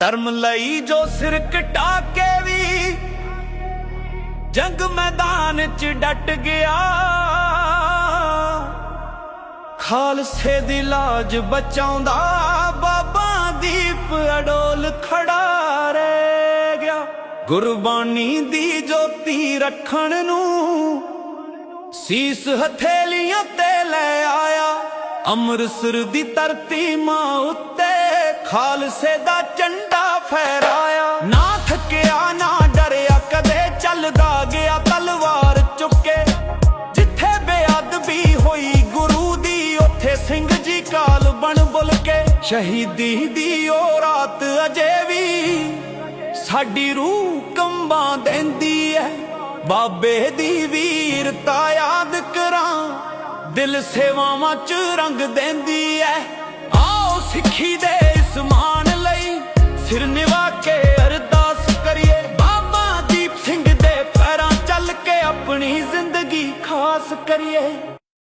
ਧਰਮ ਲਈ ਜੋ ਸਿਰ ਕਟਾ ਕੇ ਵੀ, ਜੰਗ ਮੈਦਾਨ 'ਚ ਡਟ ਗਿਆ। ਖਾਲਸੇ ਦੀ ਲਾਜ ਬਚਾਉਂਦਾ, ਬਾਬਾ ਦੀਪ ਅਡੋਲ ਖੜਾ ਰਹਿ ਗਿਆ। ਗੁਰਬਾਣੀ ਦੀ ਜੋਤੀ ਰੱਖਣ ਨੂੰ ਸੀਸ ਹਥੇਲੀਆਂ ਤੇ ਲੈ ਆਇਆ। ਅੰਮ੍ਰਿਤਸਰ ਦੀ ਧਰਤੀ ਮਾਂ ਉੱਤੇ ਖਾਲਸੇ ਦਾ ਝੰਡਾ ਫਹਿਰਾਇਆ। ਨਾ ਥੱਕਿਆ ਨਾ ਡਰਿਆ, ਕਦੇ ਚੱਲਦਾ ਗਿਆ ਤਲਵਾਰ ਚੁੱਕੇ। ਜਿੱਥੇ ਬੇਅਦਬੀ ਹੋਈ, ਗੁਰੂ ਦੀ ਉੱਥੇ ਸਿੰਘ ਜੀ ਕਾਲ ਬਣ ਬੁਲ ਕੇ। ਸ਼ਹੀਦੀ ਦੀ ਉਹ ਰਾਤ ਅਜੇ ਵੀ ਸਾਡੀ ਰੂਹ ਕੰਬਾਂ ਦਿੰਦੀ ਐ। ਬਾਬੇ ਦੀ ਵੀਰਤਾ ਯਾਦ ਕਰਾਂ, ਦਿਲ ਸੇਵਾਵਾਂ ਚ ਰੰਗ ਦਿੰਦੀ ਐ। ਆਓ ਸਿੱਖੀ ਦੇ ਸਿਰ ਨਿਵਾ ਕੇ ਅਰਦਾਸ ਕਰੀਏ। ਬਾਬਾ ਦੀਪ ਸਿੰਘ ਦੇ ਪੈਰਾਂ ਚੱਲ ਕੇ ਆਪਣੀ ਜ਼ਿੰਦਗੀ ਖਾਸ ਕਰੀਏ।